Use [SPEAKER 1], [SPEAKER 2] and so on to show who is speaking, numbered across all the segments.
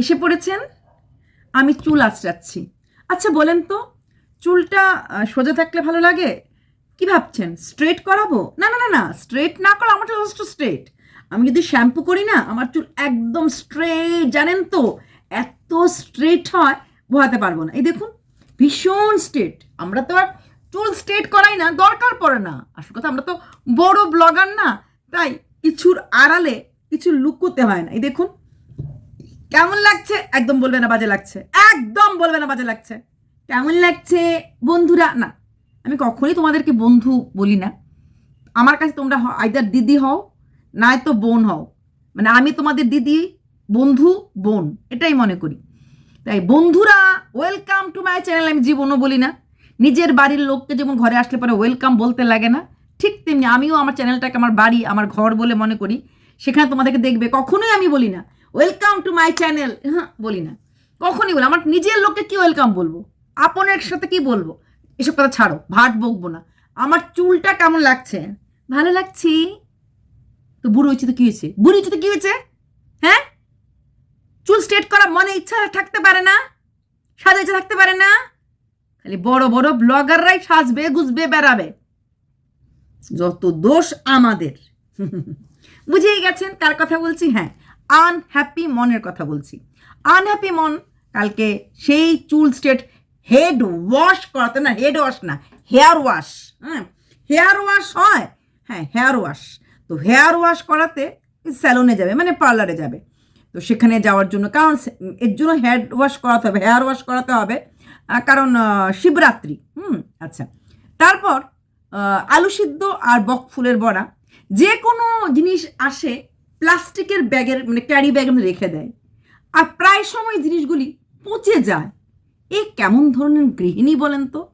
[SPEAKER 1] এসে পড়েছেন? আমি চুল আঁচড়াচ্ছি। আচ্ছা বলেন তো, চুলটা সোজা থাকলে ভালো লাগে? কি ভাবছেন স্ট্রেট করাবো? না না না না স্ট্রেট না করা আমার যথেষ্ট স্ট্রেট আমি যদি শ্যাম্পু করি না, আমার চুল একদম স্ট্রেট জানেন তো? এত স্ট্রেট হয়, বোঝাতে পারব না। এই দেখুন, ভীষণ স্ট্রেট আমরা তো আর চুল স্ট্রেট করাই না, দরকার পড়ে না। আসল কথা, আমরা তো বড় ব্লগার না, তাই কিছুর আড়ালে কিছু লুকোতে হয় না। এই দেখুন কেমন লাগছে? একদম বলবে না বাজে লাগছে। একদম বলবে না বাজে লাগছে। কেমন লাগছে বন্ধুরা? না, আমি কখনোই তোমাদেরকে বন্ধু বলি না। আমার কাছে তোমরা আইদার দিদি হও নয়তো বোন হও। মানে আমি তোমাদের দিদি, বন্ধু, বোন, এটাই মনে করি। তাই বন্ধুরা ওয়েলকাম টু মাই চ্যানেল আমি জীবনও বলি না। নিজের বাড়ির লোককে যেমন ঘরে আসলে পরে ওয়েলকাম বলতে লাগে না, ঠিক তেমনি আমিও আমার চ্যানেলটাকে আমার বাড়ি, আমার ঘর বলে মনে করি। সেখানে তোমাদেরকে দেখবে, কখনোই আমি বলি না। ওয়েলকাম টু মাই চ্যানেল হ্যাঁ বলি না। কখনই বলি আমার নিজের লোককে কি ওয়েলকাম বলব? আপনের সাথে কি বলব? এসব কথা ছাড়ো, ভাট বকবো না। আমার চুলটা কেমন লাগছে? ভালো লাগছি। তো বুড়ো হয়েছে তো কী হয়েছে? বুড়ি হয়েছে তো কী হয়েছে? হ্যাঁ? চুল স্ট্রেট করা মনে ইচ্ছা থাকতে পারে না। সাজা ইচ্ছা থাকতে পারে না। খালি বড় বড় ব্লগাররাই সাজবে, গুজবে, বেড়াবে। যত দোষ আমাদের। বুঝেই গেছেন কার কথা বলছি? হ্যাঁ। আনহ্যাপি মনের কথা বলছি। আনহ্যাপি মন কালকে সেই চুল স্টেট হেড ওয়াশ করাতে না, হেড ওয়াশ না, হেয়ার ওয়াশ হ্যাঁ হেয়ার ওয়াশ হয় হ্যাঁ হেয়ার ওয়াশ। তো হেয়ার ওয়াশ করাতে স্যালনে যাবে মানে পার্লারে যাবে। তো সেখানে যাওয়ার জন্য, কারণ এর জন্য হেড ওয়াশ করাতে হবে, হেয়ার ওয়াশ করাতে হবে কারণ শিবরাত্রি, হুম আচ্ছা। তারপর আলু সিদ্ধ আর বক ফুলের বড়া, যে কোনো জিনিস আসে প্লাস্টিকের ব্যাগের মানে ক্যারি মধ্যে রেখে দেয়। আর প্রায় সময় জিনিসগুলি পচে যায়। এ কেমন ধরনের গৃহিণী বলেন তো?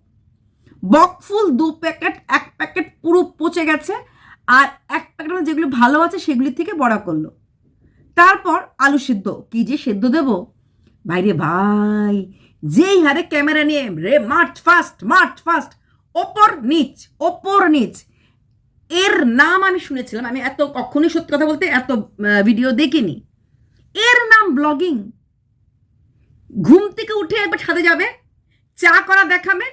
[SPEAKER 1] বকফুল দু প্যাকেট, এক প্যাকেট পুরো পচে গেছে, আর এক প্যাকেট যেগুলো ভালো আছে সেগুলি থেকে বড়া করল। তারপর আলু সিদ্ধ। কি যে সেদ্ধ দেব? বাইরে ভাই, যেই হারে ক্যামেরা নিয়ে, রে মার্চ ফাস্ট মার্চ ফাস্ট ওপর নিচ ওপর নিচ। এর নাম আমি শুনেছিলাম, আমি এত কখনোই সত্যি কথা বলতে এত ভিডিও দেখিনি। এর নাম ব্লগিং ঘুম থেকে উঠে একবার ছাদে যাবে, চা করা দেখাবে,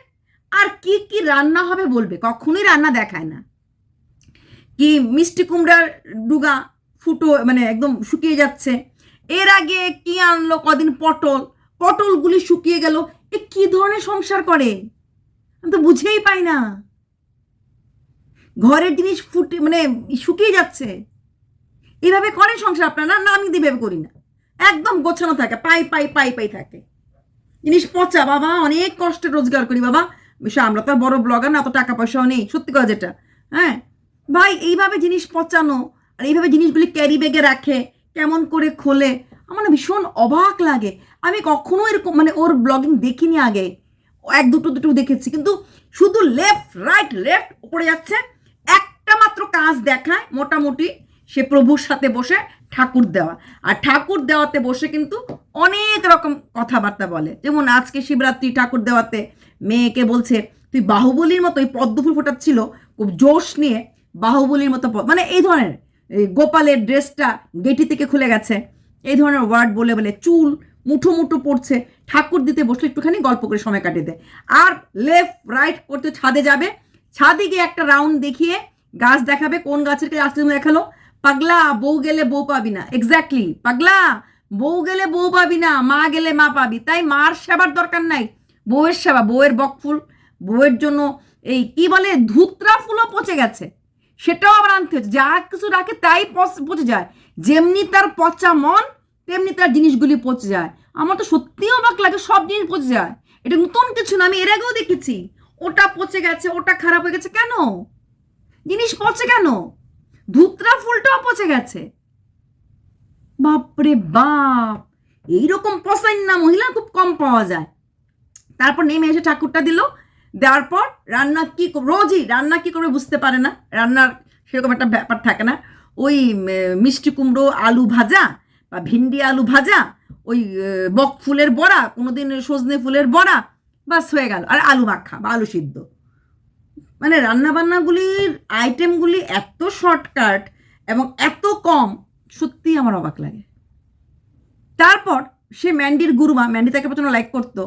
[SPEAKER 1] আর কি কি রান্না হবে বলবে, কখনোই রান্না দেখায় না। কি মিষ্টি কুমড়ার ডুগা ফুটো মানে একদম শুকিয়ে যাচ্ছে। এর আগে কি আনলো কদিন পটল, পটলগুলি শুকিয়ে গেল, এ কি ধরনের সংসার করে? আমি তো বুঝেই পাই না। ঘরের জিনিস ফুটে মানে শুকিয়ে যাচ্ছে। এইভাবে করে সংসার আপনারা, না আমি দিবে করি না। একদম গোছানো থাকে, পাই পাই পাই পাই থাকে। জিনিস পচা, বাবা, অনেক কষ্টে রোজগার করি, বাবা। আমরা তো বড় ব্লগার না অত টাকা পয়সাও নেই, সত্যি কথা যেটা হ্যাঁ? ভাই, এইভাবে জিনিস পচানো আর এইভাবে জিনিসগুলি ক্যারি ব্যাগে রাখে, কেমন করে খোলে, আমার ভীষণ অবাক লাগে। আমি কখনো এরকম মানে ওর ব্লগিং দেখিনি আগে। এক, দুটো দুটো দেখেছি, কিন্তু শুধু লেফট রাইট লেফট উপরে যাচ্ছে। একটা মাত্র কাজ দেখায় মোটামুটি সে প্রভুর সাথে বসে ঠাকুর দেওয়া। আর ঠাকুর দেওয়াতে বসে কিন্তু অনেক রকম কথাবার্তা বলে। যেমন আজকে শিবরাত্রি ঠাকুর দেওয়াতে মেয়েকে বলছে, তুই বাহুবলীর মতো ওই পদ্মফুল ফোটাচ্ছিল, খুব জোশ নিয়ে বাহুবলীর মতো মানে এই ধরনের গোপালের ড্রেসটা গেটি থেকে খুলে গেছে। এই ধরনের ওয়ার্ড বলে বলে চুল, মুঠো মুঠো পড়ছে। ঠাকুর দিতে বসলে একটুখানি গল্প করে সময় কাটিয়ে দেয় আর লেফট, রাইট করতে ছাদে যাবে। ছাদে গিয়ে একটা রাউন্ড দেখিয়ে গাছ দেখাবে, কোন গাছের আসতে দেখাল? পাগলা, বউ গেলে বউ পাবি না। এক্স্যাক্টলি পাগলা, বউ গেলে বউ পাবি না, মা গেলে মা পাবি। তাই মার সেবার দরকার নাই। বউয়ের সেবা, বউয়ের বকফুল বউয়ের জন্য এই কি বলে, ধুতরা ফুলও পচে গেছে। সেটাও আবার আনতে হচ্ছে। যা কিছু রাখে তাই পচ- পচে যায়। যেমনি তার পচা মন, তেমনি তার জিনিসগুলি পচে যায়। আমার তো সত্যিই অবাক লাগে, সব জিনিস পচে যায়। এটা নতুন কিছু না, আমি এর আগেও দেখেছি। ওটা পচে গেছে, ওটা খারাপ হয়ে গেছে কেন? জিনিস পচে কেন? ধুতরা ফুলটাও পচে গেছে। বাপরে বাপ! এইরকম পচাইন না, মহিলা খুব কম পাওয়া যায়। তারপর নেমে এসে ঠাকুরটা দিল। দেওয়ার পর রান্না কি রোজই রান্না কি করবে বুঝতে পারে না। রান্নার সেরকম একটা ব্যাপার থাকে না। ওই মিষ্টি কুমড়ো, আলু ভাজা বা ভিন্ডি আলু ভাজা, ওই বক ফুলের বড়া, কোনোদিন সজনে ফুলের বড়া, বাস হয়ে গেল। আর আলু মাখা বা আলু সিদ্ধ। মানে রান্নাবান্নাগুলির আইটেমগুলি এত শর্টকাট এবং এত কম, সত্যিই আমার অবাক লাগে। তারপর সে ম্যান্ডির গুরুমা, ম্যান্ডি তাকে প্রচণ্ড লাইক করতো।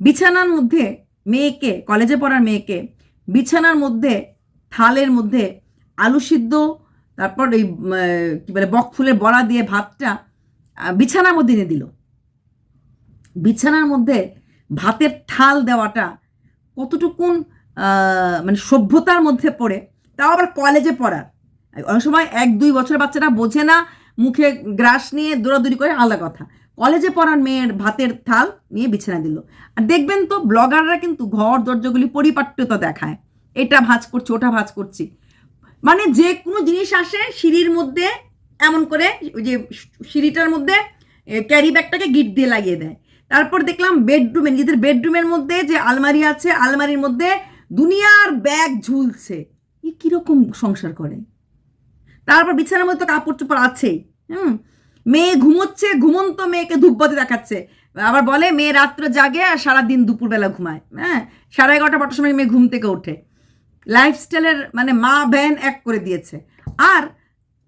[SPEAKER 1] বিছানার মধ্যে মেয়েকে কলেজে পড়ার মেয়েকে, বিছানার মধ্যে, থালের মধ্যে আলু সিদ্ধ, তারপর এই কি বলে, বক ফুলের বড়া দিয়ে ভাতটা বিছানার মধ্যে এনে দিল। বিছানার মধ্যে ভাতের থাল দেওয়াটা কতটুকুন মানে সভ্যতার মধ্যে পড়ে, তাও আবার কলেজে পড়ার। অনেক সময় এক দুই বছর বাচ্চারা বোঝে না, মুখে গ্রাস নিয়ে দৌড়াদৌড়ি করে আলাদা কথা। কলেজে পড়ার মেয়ের ভাতের থাল নিয়ে বিছানা দিল। আর দেখবেন তো ব্লগাররা কিন্তু ঘর দরজাগুলি পরিপাট্যতা দেখায়। এটা ভাঁজ করছি, ওটা ভাঁজ করছি। মানে যে কোনো জিনিস আসে সিঁড়ির মধ্যে, এমন করে ওই যে সিঁড়িটার মধ্যে ক্যারি ব্যাগটাকে গিট দিয়ে লাগিয়ে দেয়। তারপর দেখলাম বেডরুমে নিজেদের বেডরুমের মধ্যে যে আলমারি আছে, আলমারির মধ্যে দুনিয়ার ব্যাগ ঝুলছে। এ কীরকম সংসার করে? তারপর বিছানার মধ্যে তো কাপড় চোপড় আছেই, হুম? মেয়ে ঘুমোচ্ছে, ঘুমন্ত মেয়েকে ধূপবাতি দেখাচ্ছে। আবার বলে, মেয়ে রাত্রে জাগে আর সারাদিন দুপুরবেলা ঘুমায় হ্যাঁ? সাড়ে এগারোটা বারোটার সময় মেয়ে ঘুম থেকে ওঠে। লাইফস্টাইলের মানে মা ভ্যান এক করে দিয়েছে। আর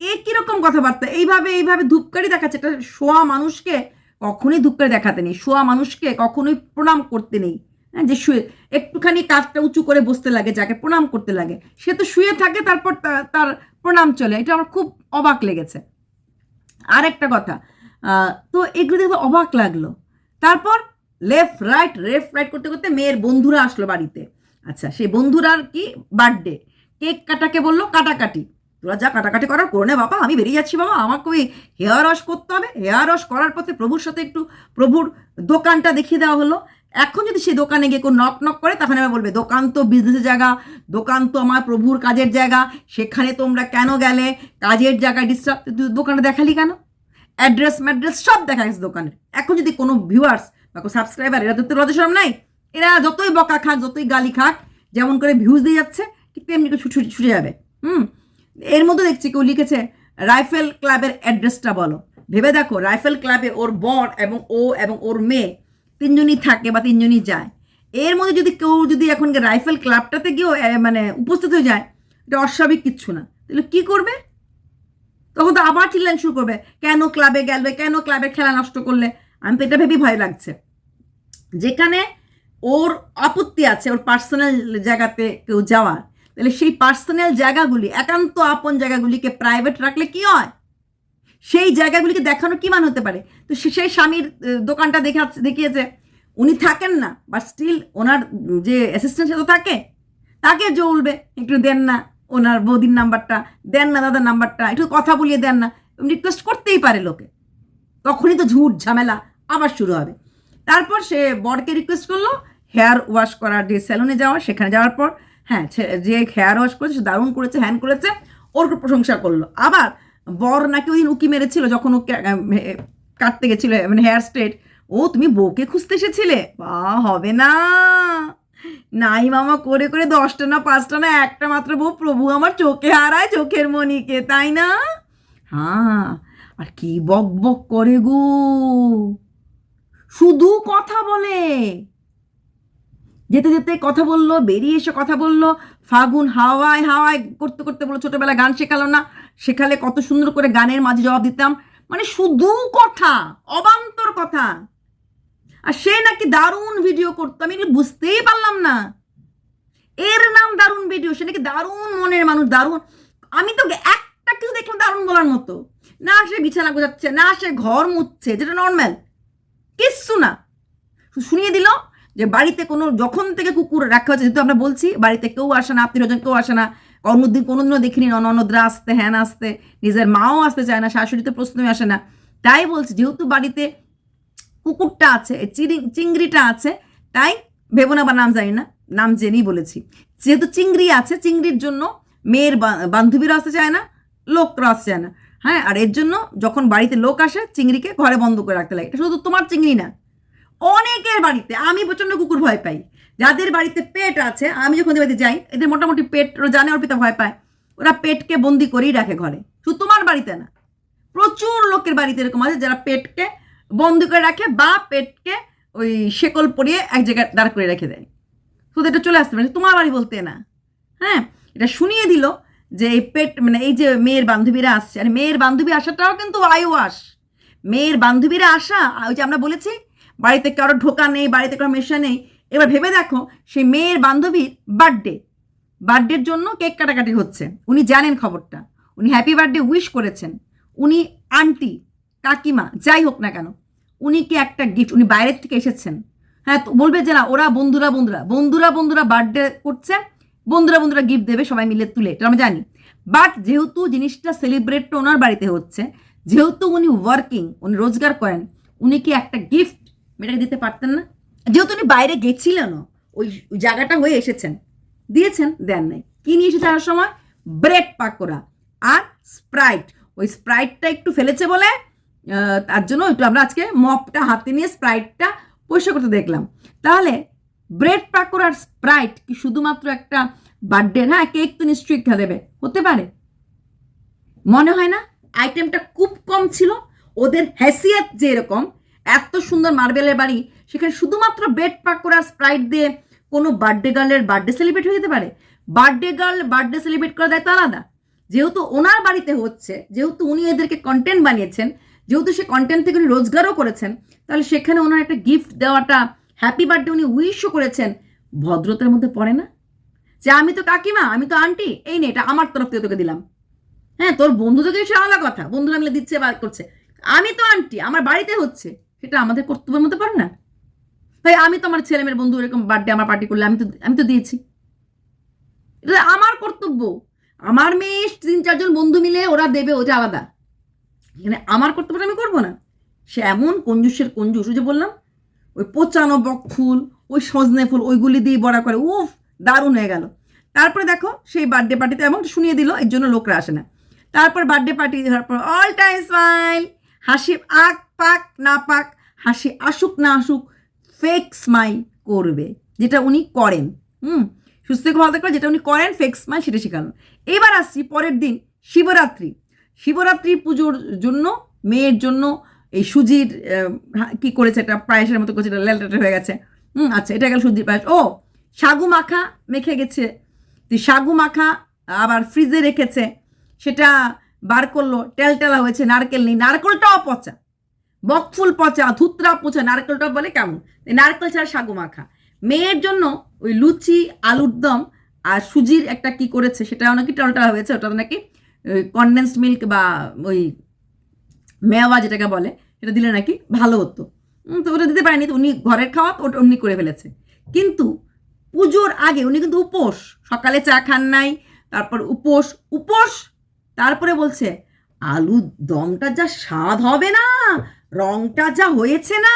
[SPEAKER 1] এ কীরকম কথাবার্তা? এইভাবে এইভাবে ধূপকারি দেখাচ্ছে। এটা শোয়া মানুষকে কখনোই ধূপকারি দেখাতে নেই। শোয়া মানুষকে কখনোই প্রণাম করতে নেই। হ্যাঁ যে শুয়ে, একটুখানি কাঁধটা উঁচু করে বসতে লাগে, যাকে প্রণাম করতে লাগে। সে তো শুয়ে থাকে, তারপর তার প্রণাম চলে। এটা আমার খুব অবাক লেগেছে। আর একটা কথা তো এগুলো দেখে অবাক লাগল। তারপর লেফট রাইট লেফট রাইট করতে করতে মেয়ের বন্ধুরা আসলো বাড়িতে। আচ্ছা সেই বন্ধুরার কি? বার্থডে কেক কাটাকে বলল, কাটাকাটি। তোরা যা কাটাকাটি করার, করে নে বাবা, আমি বেরিয়ে যাচ্ছি বাবা। আমাকে ওই হেয়ার ওয়াশ করতে হবে। হেয়ার ওয়াশ করার পথে প্রভুর সাথে একটু প্রভুর দোকানটা দেখিয়ে দেওয়া হলো। এখন যদি সে দোকানে গিয়ে কেউ নক নক করে, তখন এবার বলবে, দোকান তো বিজনেসের জায়গা, দোকান তো আমার প্রভুর কাজের জায়গা, সেখানে তোমরা কেন গেলে? কাজের জায়গায় ডিস্টার্ব দোকানটা দেখালি কেন? অ্যাড্রেস ম্যাড্রেস সব দেখা গেছে দোকানের এখন যদি কোনো ভিউয়ার্স বা কোনো সাবস্ক্রাইবার এরা তো লজ্জা সরম নাই। এরা যতই বকা খাক, যতই গালি খাক, যেমন করে ভিউজ দিয়ে যাচ্ছে, ঠিক তেমনি ছুটে যাবে। হুম? এর মধ্যে দেখছি কেউ লিখেছে, রাইফেল ক্লাবের অ্যাড্রেসটা বলো। ভেবে দেখো, রাইফেল ক্লাবে ওর বর এবং ও এবং ওর মেয়ে তিনজনই থাকে বা তিনজনই যায়। এর মধ্যে যদি কেউ যদি এখন রাইফেল ক্লাবটাতে গিয়েও মানে উপস্থিত হয়ে যায়, এটা অস্বাভাবিক কিচ্ছু না। তাহলে কী করবে? তখন তো আবার চিল্লান শুরু করবে, কেন ক্লাবে গেলে কেন ক্লাবের খেলা নষ্ট করলে? আমি তো এটা ভেবেই ভয় লাগছে। যেখানে ওর আপত্তি আছে, ওর পার্সোনাল জায়গাতে কেউ যাওয়ার, তাহলে সেই পার্সোনাল জায়গাগুলি, একান্ত আপন জায়গাগুলিকে প্রাইভেট রাখলে কি হয়? সেই জায়গাগুলিকে দেখানো কি মান হতে পারে? তো সেই স্বামীর দোকানটা দেখাচ্ছে দেখিয়েছে, উনি থাকেন না বাট স্টিল ওনার যে অ্যাসিস্ট্যান্ট সে তো থাকে, তাকে জ্বলবে একটু দেন না ওনার বৌদির নাম্বারটা, দেন না দাদার নাম্বারটা, একটু কথা বলিয়ে দেন না। রিকোয়েস্ট করতেই পারে লোকে। তখনই তো ঝুট ঝামেলা আবার শুরু হবে। তারপর সে বরকে রিকোয়েস্ট করল হেয়ার ওয়াশ করার যে স্যালুনে যাওয়া, সেখানে যাওয়ার পর হ্যাঁ যে হেয়ার ওয়াশ করেছে, সে দারুণ করেছে হ্যান করেছে, ওর প্রশংসা করল। আবার বর নাকি ওই দিন উকি মেরেছিল যখন ও কাটতে গেছিল মানে হেয়ার স্ট্রেট ও, তুমি বউকে খুঁজতে এসেছিলে? বা, হবে না। নাই মামা, করে করে দশটা না পাঁচটা না একটা মাত্র বউ, প্রভু আমার চোখে হারায় চোখের মণিকে, তাই না? হ্যাঁ আর কি বক বক করে গো। শুধু কথা বলে। যেতে যেতে কথা বলল, বেরিয়ে এসে কথা বলল। ফাগুন হাওয়ায় হাওয়ায় করতে করতে বলল ছোটোবেলা গান শেখালো না। শেখালে কত সুন্দর করে গানের মাঝে জবাব দিতাম। মানে শুধু কথা, অবান্তর কথা। আর সে নাকি দারুণ ভিডিও করতো। আমি বুঝতেই পারলাম না। এর নাম দারুণ ভিডিও সে নাকি দারুণ মনের মানুষ, দারুণ। আমি তো একটা কিছু দেখলাম দারুণ বলার মতো। না সে বিছানা গোজাচ্ছে না সে ঘর মুছছে, যেটা নর্মাল কিচ্ছু না। শুনিয়ে দিল যে বাড়িতে কোনো, যখন থেকে কুকুর রাখা হচ্ছে যেহেতু আমরা বলছি, বাড়িতে কেউ আসে না আত্মীয় কেউ আসে না অন্যদিন কোনোদিনও দেখিনি ননদরা আসতে, হ্যান আসতে, নিজের মাও আসতে চায় না শাশুড়ি তো প্রশ্নই আসে না। তাই বলছি, যেহেতু বাড়িতে কুকুরটা আছে চিরি চিংড়িটা আছে, তাই ভেবো না বা নাম জানি না, নাম জেনেই বলেছি। যেহেতু চিংড়ি আছে, চিংড়ির জন্য মেয়ের বান্ধবীরা আসতে চায় না লোকরা আসতে চায় না। হ্যাঁ আর এর জন্য যখন বাড়িতে লোক আসে, চিংড়িকে ঘরে বন্ধ করে রাখতে লাগে। এটা শুধু তোমার চিংড়ি না, অনেকের বাড়িতে আমি প্রচণ্ড কুকুর ভয় পাই। যাদের বাড়িতে পেট আছে, আমি যখন বাড়িতে যাই, এদের মোটামুটি পেট জানে, ওর পিতা ভয় পায়। ওরা পেটকে বন্দি করেই রাখে ঘরে। শুধু তোমার বাড়িতে না, প্রচুর লোকের বাড়িতে এরকম আছে যারা পেটকে বন্দি করে রাখে বা পেটকে ওই শেকল পরিয়ে এক জায়গায় দাঁড় করে রেখে দেয়। শুধু এটা চলে আসতে পারে তোমার বাড়ি বলতে না। হ্যাঁ এটা শুনিয়ে দিল যে এই পেট মানে এই যে মেয়ের বান্ধবীরা আসছে, আর মেয়ের বান্ধবী আসাটাও কিন্তু আইওয়াস মেয়ের বান্ধবীরা আসা, ওই যে আমরা বলেছি, বাড়িতে কারও ঢোকা নেই, বাড়িতে কারও মেশা নেই এবার ভেবে দেখো, সেই মেয়ের বান্ধবীর বার্থডে বার্থডের জন্য কেক কাটাকাটি হচ্ছে। উনি জানেন খবরটা। উনি হ্যাপি বার্থডে উইশ করেছেন। উনি আন্টি কাকিমা, যাই হোক না কেন, উনি কি একটা গিফট উনি বাইরের থেকে এসেছেন। হ্যাঁ বলবে যে না, ওরা বন্ধুরা বন্ধুরা বন্ধুরা বন্ধুরা বার্থডে করছে, বন্ধুরা বন্ধুরা গিফট দেবে সবাই মিলে তুলে, এটা আমরা জানি। বাট যেহেতু জিনিসটা সেলিব্রেটটা ওনার বাড়িতে হচ্ছে, যেহেতু উনি ওয়ার্কিং উনি রোজগার করেন, উনি কি একটা গিফট মেয়েটাকে দিতে পারতেন না? যেহেতু উনি বাইরে গেছিলেন ওই জায়গাটা হয়ে এসেছেন। দিয়েছেন, দেন নাই। কি নিয়ে এসেছে আসার সময়? ব্রেড পাকোড়া আর স্প্রাইট। ওই স্প্রাইটটা একটু ফেলেছে বলে তার জন্য একটু আমরা আজকে মপটা হাতে নিয়ে স্প্রাইটটা পরিষ্কার করতে দেখলাম। তাহলে ব্রেড পাকোড়ার স্প্রাইট কি শুধুমাত্র একটা বার্থডে? হ্যাঁ কেক তো নিশ্চয়ই খেয়ে দেবে। হতে পারে। মনে হয় না? আইটেমটা খুব কম ছিল। ওদের হ্যাসিয়াত যে এরকম এত সুন্দর মার্বেলের বাড়ি, সেখানে শুধুমাত্র বেড পাক পাকোড়া স্প্রাইট দিয়ে কোনো বার্থডে গার্লের বার্থডে সেলিব্রেট হয়ে যেতে পারে? বার্থডে গার্ল বার্থডে সেলিব্রেট করা দায়িত্ব আলাদা। যেহেতু ওনার বাড়িতে হচ্ছে, যেহেতু উনি এদেরকে কন্টেন্ট বানিয়েছেন, যেহেতু সে কন্টেন্ট থেকে উনি রোজগারও করেছেন, তাহলে সেখানে ওনার একটা গিফট দেওয়াটা হ্যাপি বার্থডে উনি উইশও করেছেন, ভদ্রতার মধ্যে পড়ে না? যে আমি তো কাকিমা, আমি তো আন্টি এই নে, এটা আমার তরফ থেকে তোকে দিলাম। হ্যাঁ তোর বন্ধু তোকে সে আলাদা কথা, বন্ধুরা মিলে দিচ্ছে বা করছে। আমি তো আন্টি আমার বাড়িতে হচ্ছে। সেটা আমাদের কর্তব্যের মধ্যে পারে না? তাই আমি তো আমার ছেলে মেয়ের বন্ধু, এরকম বার্থডে আমার পার্টি করলে আমি তো আমি তো দিয়েছি। এটা আমার কর্তব্য। আমার মেয়ে, তিন চারজন বন্ধু মিলে ওরা দেবে, ওটা আলাদা। এখানে আমার কর্তব্যটা আমি করব না। সে এমন কঞ্জুসের কঞ্জুস যে বললাম, ওই পচানো বক ফুল, ওই সজনে ফুল, ওইগুলি দিয়ে বড়া করে, উফ, দারুণ হয়ে গেল। তারপরে দেখো, সেই বার্থডে পার্টিতে এমন শুনিয়ে দিল, এর জন্য লোকরা আসে না। তারপর বার্থডে পার্টি দেওয়ার পর অল টাইম স্মাইল হাসি, আক পাক না পাক, হাসি আসুক না আসুক ফেক স্মাইল করবে, যেটা উনি করেন, হুম? সুস্থ থেকে ভালো থাকবে যেটা উনি করেন ফেক স্মাইল সেটা শেখানো। এবার আসছি পরের দিন, শিবরাত্রি। শিবরাত্রি পুজোর জন্য, মেয়ের জন্য এই সুজির কি করেছে এটা পায়েসের মতো করেছে, এটা লেলটাটে হয়ে গেছে। হুম আচ্ছা এটা গেল সুজির পায়েস। ও, সাগু মাখা মেখে গেছে। সাগু মাখা আবার ফ্রিজে রেখেছে। সেটা বার করল, টেলটেলা হয়েছে, নারকেল নেই, নারকেলটাও পচা। বকফুল পচা, ধুতরা পচা নারকেলটা বলে কেমন? নারকেল ছাড়া সাগু মাখা। মেয়ের জন্য ওই লুচি, আলুর দম আর সুজির একটা কি করেছে, সেটাও নাকি টলটলা হয়েছে ওটা নাকি কনডেন্সড মিল্ক বা ওই মেওয়া যেটাকে বলে, সেটা দিলে নাকি ভালো হতো। তো ওটা দিতে পারেনি, তো উনি ঘরের খাওয়া, তো ওটা উনি করে ফেলেছে। কিন্তু পুজোর আগে উনি কিন্তু উপোস, সকালে চা খান নাই, তারপর উপোস উপোস, তারপরে বলছে, আলুর দমটা যা স্বাদ হবে না রংটা যা হয়েছে না,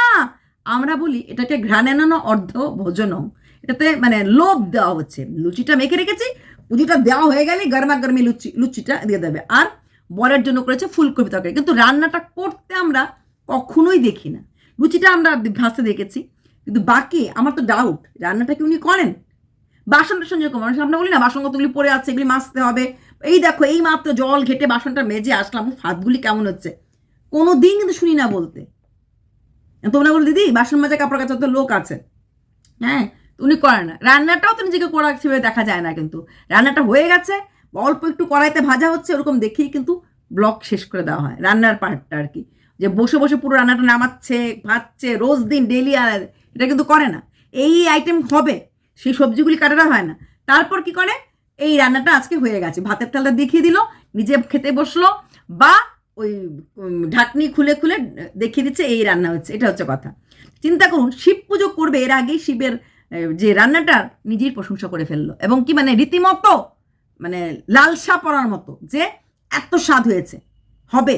[SPEAKER 1] আমরা বলি এটাকে ঘ্রাণানো অর্ধ ভোজনম। এটাতে মানে লোভ দেওয়া হচ্ছে। লুচিটা মেখে রেখেছি পুজোটা দেওয়া হয়ে গেলে গরমা গরমি লুচি, লুচিটা দিয়ে দেবে। আর বরের জন্য করেছে ফুলকপি তরকারি। কিন্তু রান্নাটা করতে আমরা কখনোই দেখি না। লুচিটা আমরা ভাসতে দেখেছি। কিন্তু বাকি, আমার তো ডাউট রান্নাটা কি উনি করেন? বাসন টাসন যেরকম, মানুষ আমরা বলি না বাসনগুলি পড়ে আছে, এগুলি মাজতে হবে। এই দেখো, এই মাত্র জল ঘেটে বাসনটা মেজে আসলাম, হাতগুলি কেমন হচ্ছে। কোনো দিন কিন্তু শুনি না বলতে। তোমরা বল, দিদি, বাসন মাজা, কাপড় কাচার তো লোক আছে। হ্যাঁ উনি করে না। রান্নাটাও তো নিজেকে করা সেভাবে দেখা যায় না কিন্তু। রান্নাটা হয়ে গেছে, অল্প একটু কড়াইতে ভাজা হচ্ছে, ওরকম দেখেই কিন্তু ব্লক শেষ করে দেওয়া হয়, রান্নার পার্টটা আর কি। যে বসে বসে পুরো রান্নাটা নামাচ্ছে, ভাজছে, রোজ দিন ডেলি আর এটা কিন্তু করে না। এই আইটেম হবে, সেই সবজিগুলি কাটাটা হয় না। তারপর কি করে? এই রান্নাটা আজকে হয়ে গেছে। ভাতের থালটা দেখিয়ে দিল, নিজে খেতে বসল, বা ওই ঢাকনি খুলে খুলে দেখিয়ে দিচ্ছে, এই রান্না হচ্ছে। এটা হচ্ছে কথা। চিন্তা করুন, শিব পুজো করবে এর আগেই শিবের যে রান্নাটা নিজের প্রশংসা করে ফেলল। এবং কি মানে রীতিমতো মানে লালসা পড়ার মতো যে এত স্বাদ হয়েছে। হবে।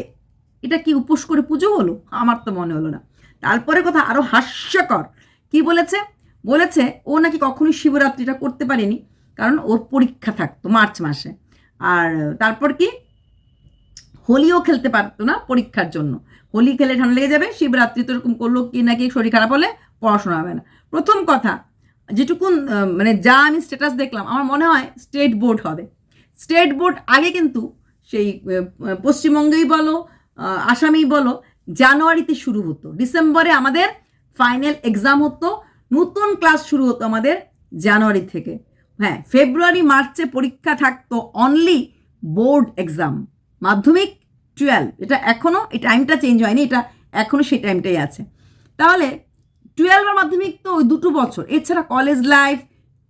[SPEAKER 1] এটা কি উপোস করে পুজো হলো? আমার তো মনে হলো না। তারপরে কথা আরও হাস্যকর। কি বলেছে? বলেছে, ও নাকি কখনোই শিবরাত্রিটা করতে পারেনি, কারণ ওর পরীক্ষা থাকতো মার্চ মাসে। আর তারপর কি? হোলিও খেলতে পারতো না পরীক্ষার জন্য। হোলি খেলে ঠান্ডা লেগে যাবে, শিবরাত্রি তো এরকম করল কি নাকি শরীর খারাপ হলে পড়াশোনা হবে না। প্রথম কথা, যেটুকুন মানে যা আমি স্ট্যাটাস দেখলাম, আমার মনে হয় স্টেট বোর্ড হবে। স্টেট বোর্ড আগে কিন্তু সেই পশ্চিমবঙ্গেই বলো আসামেই বলো, জানুয়ারিতে শুরু হতো। ডিসেম্বরে আমাদের ফাইনাল এক্সাম হতো, নতুন ক্লাস শুরু হতো আমাদের জানুয়ারি থেকে। হ্যাঁ ফেব্রুয়ারি, মার্চে পরীক্ষা থাকতো অনলি বোর্ড এক্সাম মাধ্যমিক টুয়েলভ এটা এখনও এই টাইমটা চেঞ্জ হয়নি, এটা এখনও সেই টাইমটাই আছে। তাহলে টুয়েলভ আর মাধ্যমিক তো ওই দুটো বছর, এছাড়া কলেজ লাইফ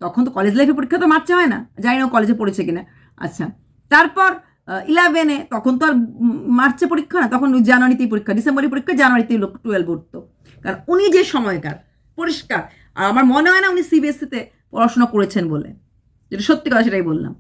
[SPEAKER 1] তখন তো কলেজ লাইফে পরীক্ষা তো মার্চে হয় না, জানি না কলেজে পড়েছে কিনা। আচ্ছা তারপর ইলেভেনে তখন তো আর মার্চে পরীক্ষা না, তখন ওই জানুয়ারিতেই পরীক্ষা, ডিসেম্বরে পরীক্ষা, জানুয়ারিতেই লোক টুয়েলভ উঠতো। কারণ উনি যে সময়কার, পরিষ্কার, আর আমার মনে হয় না উনি সিবিএসসিতে পড়াশোনা করেছেন বলে, যেটা সত্যি কথা সেটাই বললাম।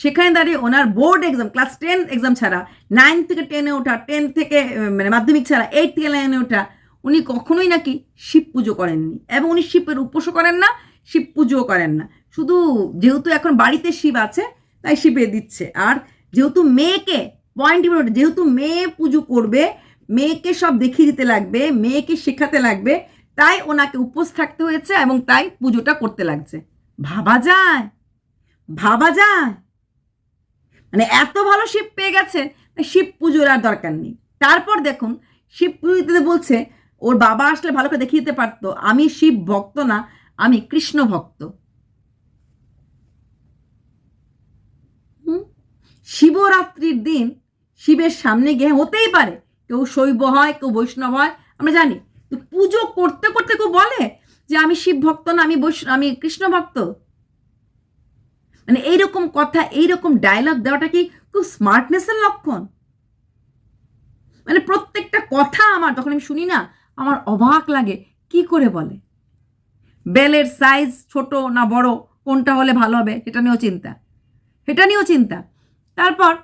[SPEAKER 1] সেখানে দাঁড়িয়ে ওনার board exam class ten exam ছাড়া নাইন থেকে টেনে ওঠা টেন থেকে মানে মাধ্যমিক ছাড়া এইট থেকে নাইনে ওঠা, উনি কখনোই নাকি শিব পুজো করেননি। এবং উনি শিবের উপোসও করেন না, শিব পুজোও করেন না। শুধু যেহেতু এখন বাড়িতে শিব আছে, তাই শিবে দিচ্ছে। আর যেহেতু মেয়েকে পয়েন্ট যেহেতু মেয়ে পুজো করবে, মেয়েকে সব দেখিয়ে দিতে লাগবে, মেয়েকে শেখাতে লাগবে, তাই ওনাকে উপোস থাকতে হয়েছে এবং তাই পুজোটা করতে লাগছে। ভাবা যায় ভাবা যায়। মানে এত ভালো শিব পেয়ে গেছে শিব পুজোর আর দরকার নেই। তারপর দেখুন, শিব পুজোতে বলছে, ওর বাবা আসলে ভালো করে দেখিয়ে দিতে পারতো, আমি শিব ভক্ত না, আমি কৃষ্ণ ভক্ত? শিবরাত্রির দিন শিবের সামনে গিয়ে হতেই পারে, কেউ শৈব হয়, কেউ বৈষ্ণব হয়, আমরা জানি। পুজো করতে করতে কেউ বলে যে, আমি শিব ভক্ত না, আমি বৈষ্ণব আমি কৃষ্ণ ভক্ত। মানে এইরকম কথা, এইরকম ডায়লগ দেওয়াটা কি খুব স্মার্টনেসের লক্ষণ? মানে প্রত্যেকটা কথা আমার, যখন আমি শুনি না, আমার অবাক লাগে, কি করে বলে? বেলের সাইজ ছোট না বড়? কোনটা হলে ভালো হবে? সেটা নিয়েও চিন্তা। সেটা নিয়েও চিন্তা। তারপর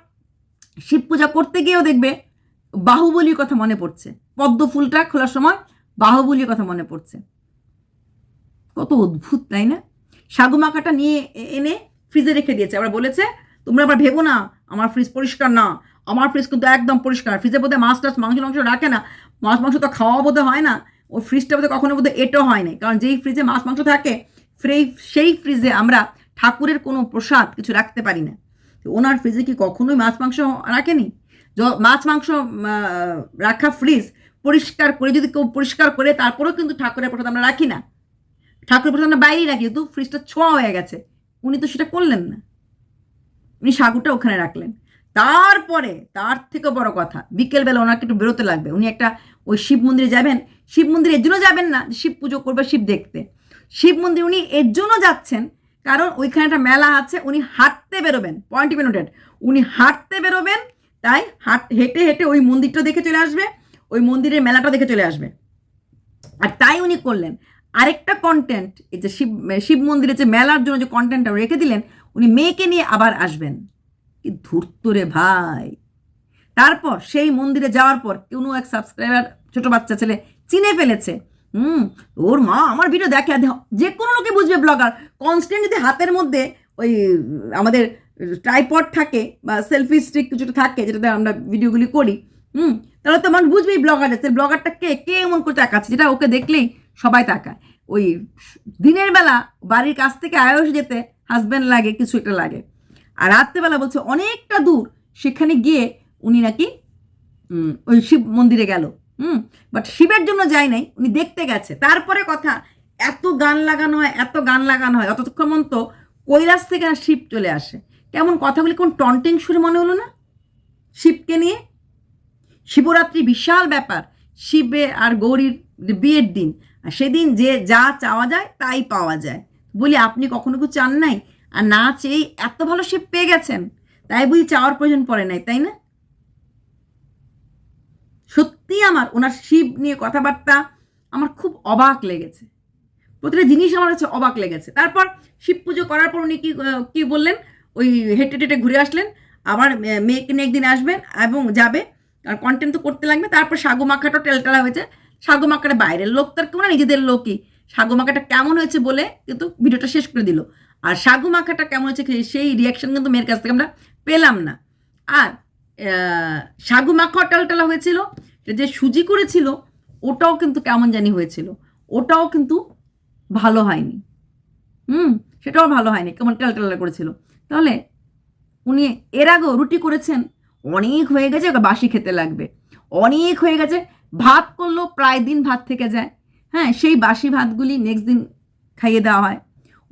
[SPEAKER 1] শিব পূজা করতে গিয়েও দেখবে, বাহুবলীর কথা মনে পড়ছে। পদ্ম ফুলটা খোলার সময় বাহুবলীর কথা মনে পড়ছে। কত অদ্ভুত, তাই না? সাগু মাখাটা নিয়ে এনে ফ্রিজে রেখে দিয়েছে। আবার বলেছে, তোমরা আবার ভেবো না, আমার ফ্রিজ পরিষ্কার না। আমার ফ্রিজ কিন্তু একদম পরিষ্কার ফ্রিজে বোধহয় মাছ টাছ মাংস মাংস রাখে না। মাছ মাংস তো খাওয়া বোধহয় হয় না। ওই ফ্রিজটা বোধহয় কখনো বোধহয় এটো হয় না কারণ যেই ফ্রিজে মাছ মাংস থাকে সেই সেই ফ্রিজে আমরা ঠাকুরের কোনো প্রসাদ কিছু রাখতে পারি না। ওনার ফ্রিজে কি কখনোই মাছ মাংস রাখেনি? মাছ মাংস রাখা ফ্রিজ পরিষ্কার করে, যদি কেউ পরিষ্কার করে, তারপরেও কিন্তু ঠাকুরের প্রসাদ আমরা রাখি না। ঠাকুরের প্রসাদ আমরা বাইরেই রাখি কিন্তু ফ্রিজটা ছোঁয়া হয়ে গেছে। উনি তো সেটা করলেন না। উনি সাগুটা ওখানে রাখলেন। তারপরে, তার থেকে বড় কথা, বিকেলবেলা ওনাকে একটু বেরোতে লাগবে। উনি একটা ওই শিব মন্দিরে যাবেন। শিব মন্দিরে এর জন্য যাবেন না, শিব পুজো করবে শিব দেখতে। শিব মন্দির উনি এর জন্য যাচ্ছেন কারণ ওইখানে একটা মেলা আছে, উনি হাঁটতে বেরোবেন। পয়েন্ট নোটেড উনি হাঁটতে বেরোবেন, তাই হাট, হেঁটে হেঁটে ওই মন্দিরটা দেখে চলে আসবে, ওই মন্দিরের মেলাটা দেখে চলে আসবে। আর তাই উনি করলেন। আরেকটা কন্টেন্ট এই যে শিব শিব মন্দিরে যে মেলার জন্য যে কন্টেন্টটা রেখে দিলেন, উনি মেয়েকে নিয়ে আবার আসবেন। কি ধূর্ত রে ভাই। তারপর সেই মন্দিরে যাওয়ার পর কোনো এক সাবস্ক্রাইবার ছোট বাচ্চা ছেলে চিনে ফেলেছে। হুম, ওর মা আমার ভিডিও দেখে যে কোনো লোকে বুঝবে ব্লগার কনস্ট্যান্ট যদি হাতের মধ্যে ওই, আমাদের ট্রাইপড থাকে বা সেলফি স্টিক কিছুটা থাকে, যেটাতে আমরা ভিডিওগুলি করি, হুম, তাহলে তো মানুষ বুঝবেই ব্লগার যাচ্ছে ব্লগারটা কে? কে এমন করে তাকাচ্ছে? যেটা ওকে দেখলেই সবাই তাকায়। ওই দিনের বেলা বাড়ির কাছ থেকে আয়স যেতে হাজব্যান্ড লাগে, কিছু একটা লাগে। আর রাত্রেবেলা বলছে, অনেকটা দূর, সেখানে গিয়ে উনি নাকি ওই শিব মন্দিরে গেল। হুম? বাট শিবের জন্য যায় নাই, উনি দেখতে গেছে। তারপরে কথা, এত গান লাগানো হয়, এত গান লাগানো হয় অতক্ষণ তো কৈলাস থেকে না শিব চলে আসে। কেমন কথাগুলি, কোন টন্টিং সুরে মনে হলো না? শিবকে নিয়ে? শিবরাত্রি বিশাল ব্যাপার শিবে আর গৌরীর বিয়ের দিন। সেদিন যে যা চাওয়া যায় তাই পাওয়া যায়। বলি, আপনি কখনো কিছু চান নাই? আর না চেয়েই এত ভালো শিব পেয়ে গেছেন, তাই বুঝি চাওয়ার প্রয়োজন পড়ে নাই, তাই না? সত্যি আমার ওনার শিব নিয়ে কথাবার্তা আমার খুব অবাক লেগেছে। প্রতিটা জিনিস আমার কাছে অবাক লেগেছে। তারপর শিব পুজো করার পর উনি কি কি বললেন? ওই হেঁটে টেটে ঘুরে আসলেন, আবার মেয়েকে নিয়ে একদিন আসবেন এবং যাবে। আর কন্টেন্ট তো করতে লাগবে। তারপর সাগু মাখাটা টেলটেলা হয়েছে। সাগু মাখাটা বাইরের লোক তার কেউ না নিজেদের লোকই। সাগু মাখাটা কেমন হয়েছে বলে কিন্তু ভিডিওটা শেষ করে দিল। আর সাগু মাখাটা কেমন হয়েছে সেই রিয়াকশন কিন্তু মেয়ের কাছ থেকে আমরা পেলাম না। আর আহ, সাগু মাখা টালটালা হয়েছিল যে সুজি করেছিল ওটাও কিন্তু কেমন জানি হয়েছিল। ওটাও কিন্তু ভালো হয়নি। হুম সেটাও ভালো হয়নি কেমন টালটালা করেছিল। তাহলে উনি এর আগেও রুটি করেছেন অনেক হয়ে গেছে বাসি খেতে লাগবে। অনেক হয়ে গেছে ভাত করলেও প্রায় দিন ভাত থেকে যায়। হ্যাঁ সেই বাসি ভাতগুলি নেক্সট দিন খাইয়ে দেওয়া হয়।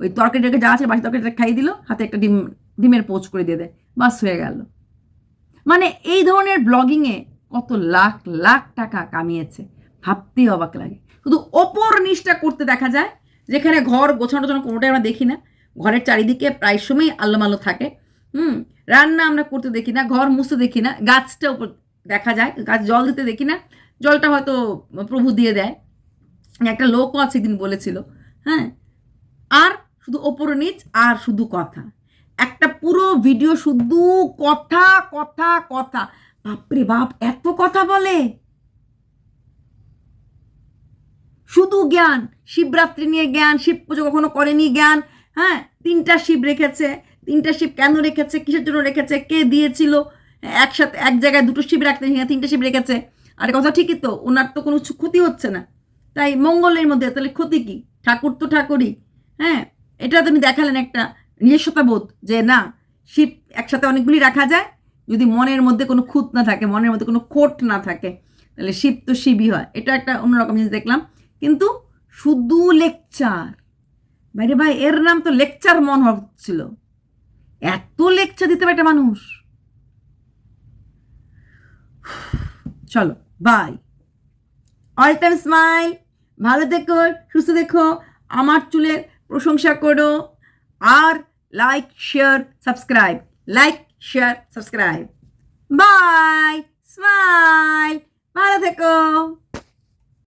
[SPEAKER 1] ওই তরকারিটাকে যা আছে, বাসি তরকারিটা খাইয়ে দিল, হাতে একটা ডিম, ডিমের পোচ করে দিয়ে দেয়। বাস হয়ে গেল। মানে এই ধরনের ব্লগিংয়ে কত লাখ লাখ টাকা কামিয়েছে। ভাবতেই অবাক লাগে। শুধু ওপর নিচটা করতে দেখা যায়, যেখানে ঘর গোছানো টোছানো কোনোটাই আমরা দেখি না। ঘরের চারিদিকে প্রায় সময় আল্লোমাল্লো থাকে। হুম, রান্না আমরা করতে দেখি না, ঘর মুছতে দেখি না, গাছটা উপর দেখা যায়, গাছ জল দিতে দেখি না। জলটা হয়তো প্রভু দিয়ে দেয়। একটা লোকও আছে দিন বলেছিল হ্যাঁ? আর শুধু ওপর নিচ, আর শুধু কথা। একটা পুরো ভিডিও শুধু কথা কথা কথা। বাপরে বাপ, এত কথা বলে। শুধু জ্ঞান, শিবরাত্রি নিয়ে জ্ঞান, শিব পুজো কখনো করেনি জ্ঞান হ্যাঁ? তিনটা শিব রেখেছে। তিনটা শিব কেন রেখেছে? কিসের জন্য রেখেছে? কে দিয়েছিল? একসাথে, এক জায়গায় দুটো শিব রাখতে তিনটা শিব রেখেছে? আর কথা ঠিকই তো, ওনার তো কোনো ক্ষতি হচ্ছে না। তাই মঙ্গলের মধ্যে, তাহলে ক্ষতি কি? ঠাকুর তো ঠাকুরই হ্যাঁ? এটা তুমি দেখালেন একটা নিজস্বতা বোধ যে না, শিব একসাথে অনেকগুলি রাখা যায়, যদি মনের মধ্যে কোনো খুঁত না থাকে, মনের মধ্যে কোনো খোট না থাকে, তাহলে শিব তো শিবই হয়। এটা একটা অন্যরকম জিনিস দেখলাম। কিন্তু শুধু লেকচার, বাইরে ভাই, এর নাম তো লেকচার মন হচ্ছিল। এত লেকচার দিতে পারে একটা মানুষ। চলো। বাই অল টাইম স্মাইল ভালো দেখো, সুস্থ দেখো, আমার চুলের প্রশংসা করো আর like share subscribe like share subscribe bye smile ভালো থেকো।